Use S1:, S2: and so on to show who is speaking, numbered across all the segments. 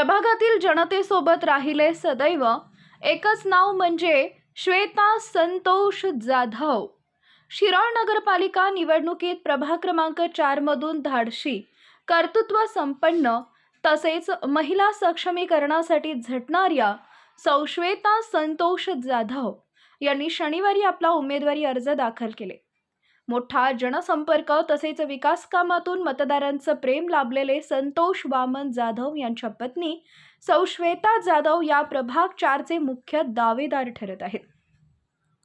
S1: प्रभागातील जनतेसोबत राहिले सदैव. एकच नाव म्हणजे श्वेता संतोष जाधव. शिराळ नगरपालिका निवडणुकीत प्रभाग क्रमांक चारमधून धाडशी. कर्तृत्व संपन्न. तसेच महिला सक्षमीकरणासाठी झटणाऱ्या सौ श्वेता संतोष जाधव यांनी शनिवारी आपला उमेदवारी अर्ज दाखल केले. मोठा जनसंपर्क तसेच विकास कामातून मतदारांचं प्रेम लाभलेले संतोष वामन जाधव यांच्या पत्नी सौ श्वेता जाधव या प्रभाग चारचे मुख्य दावेदार ठरत आहेत.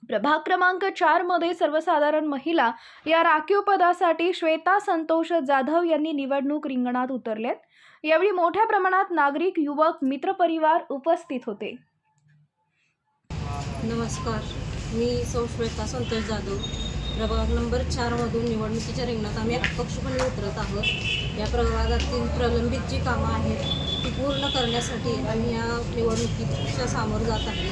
S1: प्रभाग क्रमांक चारमध्ये सर्वसाधारण महिला या राखीव पदासाठी श्वेता संतोष जाधव यांनी निवडणूक रिंगणात उतरल्यात यावेळी मोठ्या प्रमाणात नागरिक युवक मित्रपरिवार उपस्थित होते.
S2: नमस्कार. मी सौ श्वेता संतोष जाधव. प्रभाग नंबर चारमधून निवडणुकीच्या रिंगणात आम्ही अपक्षपणे उतरत आहोत. या प्रभागातील प्रलंबित जी कामं आहेत ती पूर्ण करण्यासाठी आम्ही या निवडणुकीच्या सामोरं जात आहे.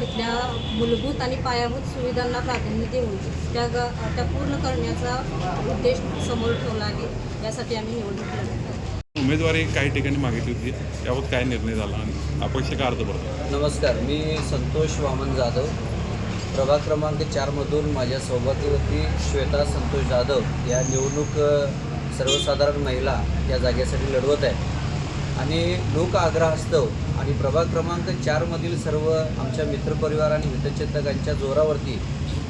S2: तिथल्या मूलभूत आणि पायाभूत सुविधांना प्राधान्य देऊन त्या ग त्या पूर्ण करण्याचा उद्देश समोर ठेवला आहे. यासाठी आम्ही निवडणूक लढत
S3: उमेदवारी काही ठिकाणी मागितली होती याबाबत काय निर्णय झाला आणि अपक्ष का अर्ज भरतो?
S4: नमस्कार मी संतोष वामन जाधव. प्रभाग क्रमांक चारमधून माझ्या होती श्वेता संतोष जाधव. या निवडणूक सर्वसाधारण महिला या जागेसाठी लढवत आहे आणि लोक आग्रहास्तव आणि प्रभाग क्रमांक चारमधील सर्व आमच्या मित्रपरिवार आणि हितचिंतकांच्या जोरावरती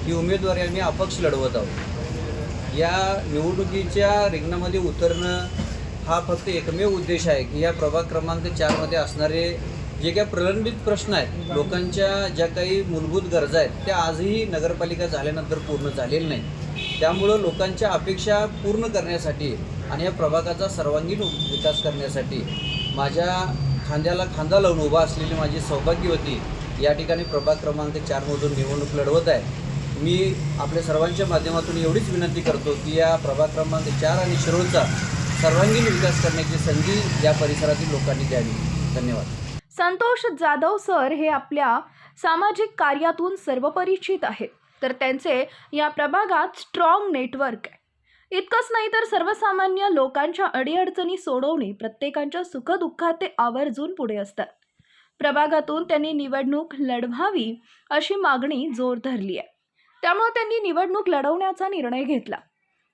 S4: ही उमेदवारी आम्ही अपक्ष लढवत आहोत. या निवडणुकीच्या रिंगणामध्ये उतरणं हा फक्त एकमेव उद्देश आहे की या प्रभाग क्रमांक चारमध्ये असणारे जे काही प्रलंबित प्रश्न आहेत लोकांच्या ज्या काही मूलभूत गरजा आहेत त्या आजही नगरपालिका झाल्यानंतर पूर्ण झालेल्या नाही त्यामुळं लोकांच्या अपेक्षा पूर्ण करण्यासाठी आणि या प्रभागाचा सर्वांगीण विकास करण्यासाठी माझ्या खांद्याला खांदा लावून उभा असलेली माझी सौभाग्यवती या ठिकाणी प्रभाग क्रमांक चारमधून निवडणूक लढवत आहे. मी आपल्या सर्वांच्या माध्यमातून एवढीच विनंती करतो की या प्रभाग क्रमांक चार आणि शिरोळचा सर्वांगीण विकास करण्याची संधी या परिसरातील लोकांनी द्यावी. धन्यवाद.
S1: संतोष जाधव सर हे आपल्या सामाजिक कार्यातून सर्वपरिचित आहेत. तर त्यांचे या प्रभागात स्ट्रॉंग नेटवर्क आहे. इतकंच नाही तर सर्वसामान्य लोकांच्या अडीअडचणी सोडवणे प्रत्येकांच्या सुखदुःखात ते आवर्जून पुढे असतात. प्रभागातून त्यांनी निवडणूक लढवावी अशी मागणी जोर धरली आहे. त्यामुळे त्यांनी निवडणूक लढवण्याचा निर्णय घेतला.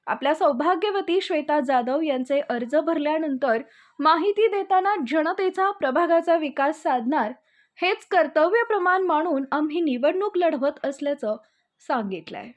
S1: आपल्या सौभाग्यवती श्वेता जाधव यांचे अर्ज भरल्यानंतर माहिती देताना जनतेचा प्रभागाचा विकास साधणार हेच कर्तव्य प्रमाण मानून आम्ही निवडणूक लढवत असल्याचं सांगितलंय.